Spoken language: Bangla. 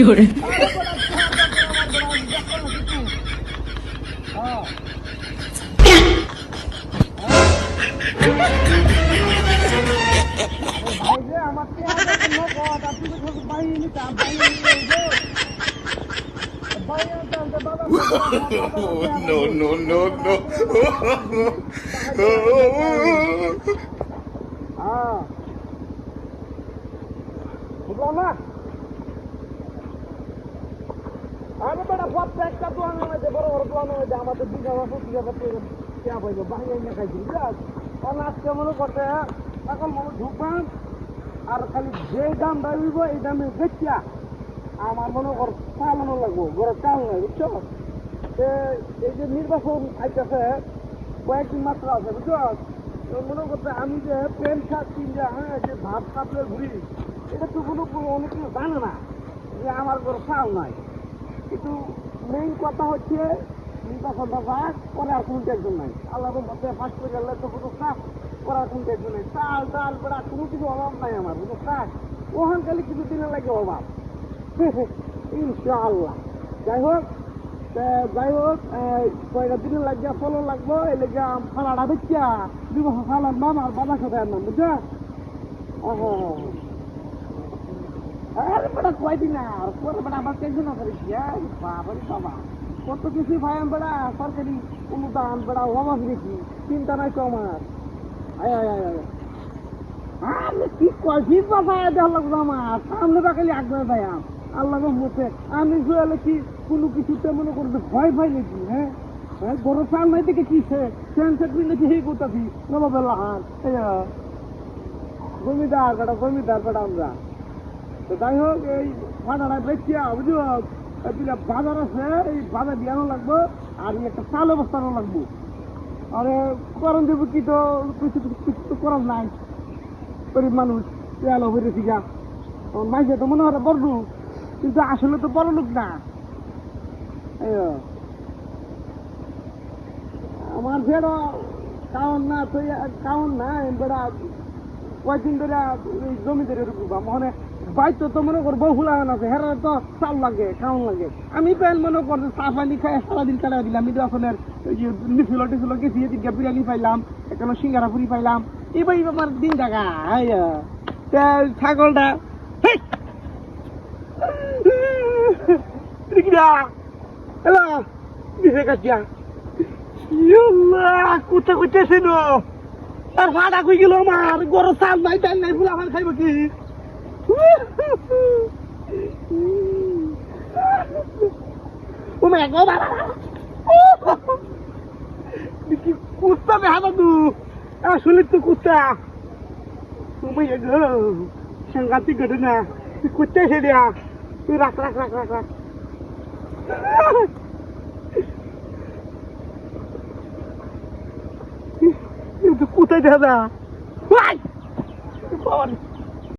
有人，আমার পেঁয়াজের জন্য কত আপনি তো শুধু বাইরে নিতাম বাইরে নিয়ে বাইরে আনতাম তো বাবা no, no, no, no. হ্যাঁ বুঝলাম না আরে বেটা প্রত্যেকটা দোকানের মধ্যে, বড় বড় দোকানের মধ্যে আমাদের দুই টাকা পঁচিশ টাকা কেয়া পাইবো বাইরে এনে খাইছি বুঝলাম কারণ মনে করতে এখন মনে ঢুকবান আর খালি যে দাম দাঁড়িব এই দামে বেচিয়া আমার মনে কর চালানো লাগবো, ঘরে চাল নাই, বুঝছ? এই যে নির্বাচন আইতেছে, কয়েকদিন মাত্র আছে, বুঝছ? মনে করতে আমি যে প্যান্ট শার্ট কিনতে হ্যাঁ যে ভাত কাপড়ে ঘুরি, এটা তো কোনো অনেক জানে না যে আমার ঘরে চাল নাই। কিন্তু মেইন কথা হচ্ছে নির্বাচনটা পাস করার কোনো টেনশন নাই। আল্লাহ মধ্যে ফাঁস করে গেলে তো কোনো কাজ করার কোনো টেনশন নাই। চাল, ডাল, বেড়া, কোনো কিছু অভাব নাই আমার কোনো কাজ ওখান খালি কিছু দিনে লাগে অভাব। ইনশাআল্লাহ। যাই হোক যাই হোক কয়টা দিনে লাগিয়া ফলন লাগবো? এই লেগে ফালাটা বেচিয়া দুই বছর ফালার নাম আর বাবার সাথে নাম বুঝছ আরে বাবা। কত কিছু ভাই বেটা, সরকারি অনুদান বেটা, অভাব দেখি। চিন্তা নাই তো আমার। আমি কি কয়ছি বাবা দেওয়া লাগল আমার সামনে বা খালি আগ্রহ ভাই আল্লাহ মুখে আমি কি কোনো কিছুতে মনে করবে ভয় ভয় নাকি হ্যাঁ? হ্যাঁ বড় চাল নাই দেখে কি সে? সেন সেট হে করতেছি? নবাবেলা হার। জমিদার বেটা জমিদার বেটা আমরা। তো যাই হোক, এই ফাটাটা বেচিয়া বুঝলো? বাজার আছে, এই বাজার দিয়ানো লাগবো, আর একটা চাল অবস্থানো লাগবো। আরে করণ দেবো কি তো? কিছু কিছু তো করার নাই। গরিব মানুষ তেল হয়ে শিখা মাইসে তো মনে হয় বড় কিন্তু আসলে তো বড় লোক না। আমার ফেরো কাউন না, তো কাউন না বেড়া কয়েকদিন ধরে এই জমি ধরে রুকুবা মনে বাইতো তো মনে কর বহু লাগান আছে, হেরা তো চাল লাগে খাওয়ান লাগে। আমি পেন মনে করছি চা পানি খাই, সারাদিন কাটাই দিলাম আমি আসলে মিছিল টিছিল গেছি এদিকে বিরিয়ানি পাইলাম এখানে সিঙ্গারা পুরি পাইলাম এবার আমার দিন টাকা ছাগলটা হ্যালো দিছে কাটিয়া কোথা নো। আর ভাড়া কই গেল আমার গরম চাল নাই ডাল নাই ফুলা খাইব কি? ও মে গো বাবা কি কুত্তা হাবা তু আসলে তো কুত্তা? তুমি গো সাংঘাতিক ঘটনা। তুই কুত্তা এসে দেয়া। তুই রাখ রাখ রাখ রাখ রাখ। কোথায় দাদা বাবা